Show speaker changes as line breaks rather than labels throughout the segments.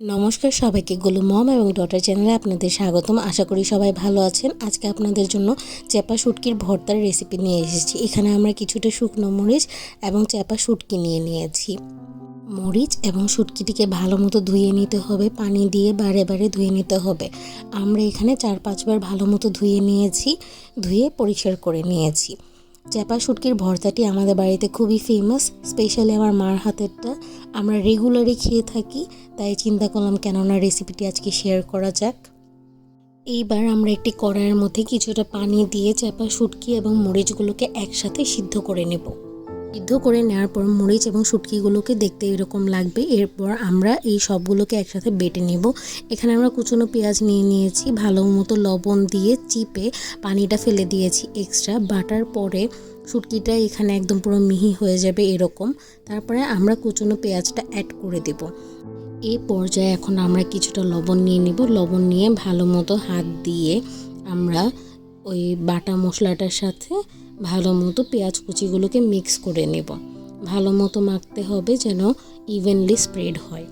নমস্কার সবাইকে গোলু মম এবং ডটার চ্যানেলে আপনাদের স্বাগতম। আশা করি সবাই ভালো আছেন। আজকে আপনাদের জন্য চেপা শুটকির ভর্তার রেসিপি নিয়ে এসেছি। এখানে আমরা কিছুটা শুকনো মরিচ এবং চেপা শুটকি নিয়ে নিয়েছি। মরিচ এবং শুটকিটিকে ভালো মতো ধুয়ে নিতে হবে। পানি দিয়ে বারে বারে ধুয়ে নিতে হবে। আমরা এখানে চার পাঁচবার ভালো মতো ধুয়ে নিয়েছি, ধুয়ে পরিষ্কার করে নিয়েছি। চ্যাপা শুটকির ভর্তাটি আমাদের বাড়িতে খুবই ফেমাস স্পেশালি আমার মার হাতেরটা। আমরা রেগুলারই খেয়ে থাকি। তাই চিন্তা করলাম কেননা রেসিপিটি আজকে শেয়ার করা যাক। এইবার আমরা একটি কড়াইয়ের মধ্যে কিছুটা পানি দিয়ে চাপা শুটকি এবং মরিচগুলোকে একসাথে সিদ্ধ করে নেব। সিদ্ধ করে নেওয়ার পর মরিচ এবং শুটকিগুলোকে দেখতে এরকম লাগবে। এরপর আমরা এই সবগুলোকে একসাথে বেটে নেব। এখানে আমরা কুচনো পেঁয়াজ নিয়ে নিয়েছি, ভালো মতো লবণ দিয়ে চিপে পানিটা ফেলে দিয়েছি এক্সট্রা বাটার পরে শুটকিটা এখানে একদম পুরো মিহি হয়ে যাবে এরকম। তারপরে আমরা কুচনো পেঁয়াজটা অ্যাড করে দেব। এই পর্যায়ে এখন আমরা কিছুটা লবণ নিয়ে নিব। লবণ নিয়ে ভালো মতো হাত দিয়ে আমরা ওই বাটা মশলাটার সাথে ভালো মতো পেঁয়াজ কুচিগুলোকে মিক্স করে নেব। ভালো মতো মাখতে হবে যেন ইভেনলি স্প্রেড হয়।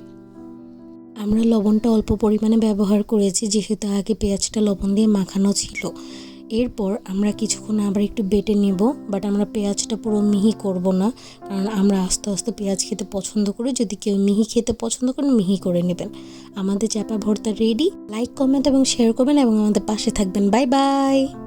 আমরা লবণটা অল্প পরিমাণে ব্যবহার করেছি, যেহেতু আগে পেঁয়াজটা লবণ দিয়ে মাখানো ছিল। এরপর আমরা কিছুক্ষণ আবার একটু বেটে নেব বাট আমরা পেঁয়াজটা পুরো মিহি করব না, কারণ আমরা আস্তে আস্তে পেঁয়াজ খেতে পছন্দ করি। যদি কেউ মিহি খেতে পছন্দ করেন, মিহি করে নেবেন। আমাদের চাপা ভর্তা রেডি লাইক কমেন্ট এবং শেয়ার করবেন এবং আমাদের পাশে থাকবেন। Bye bye